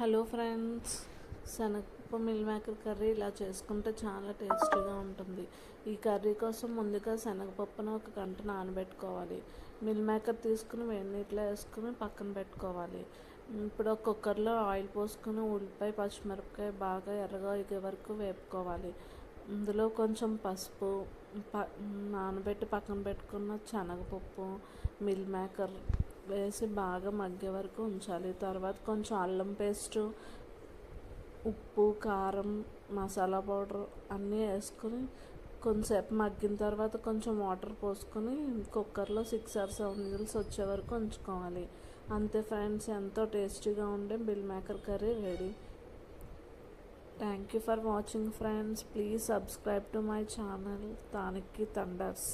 Hello friends శనగపప్పు meal maker curry ఇలా చేసుకుంటే చాలా టేస్టీగా ఉంటుంది. ఈ కర్రీ కోసం ముందుగా శనగపప్పును ఒక గంట నానబెట్టుకోవాలి. మిల్ మేకర్ తీసుకుని వేడి నీటిలో వేసుకుని పక్కన పెట్టుకోవాలి. ఇప్పుడు ఒక కుక్కర్లో ఆయిల్ పోసుకుని ఉల్లిపాయ పచ్చిమిరపకాయ బాగా ఎర్రగా ఎగే వరకు వేపుకోవాలి. ఇందులో కొంచెం పసుపు ప నానబెట్టి పక్కన పెట్టుకున్న శనగపప్పు మిల్ మేకర్ వేసి బాగా మగ్గే వరకు ఉంచాలి. తర్వాత కొంచెం అల్లం పేస్టు ఉప్పు కారం మసాలా పౌడర్ అన్నీ వేసుకొని కొంచెంసేపు మగ్గిన తర్వాత కొంచెం వాటర్ పోసుకొని కుక్కర్లో సిక్స్ ఆర్ సెవెన్ విజిల్స్ వచ్చే వరకు ఉంచుకోవాలి. అంతే ఫ్రెండ్స్ ఎంతో టేస్టీగా ఉండే meal maker curry ready. Thank you for watching friends. Please subscribe to my channel. తానికి thunders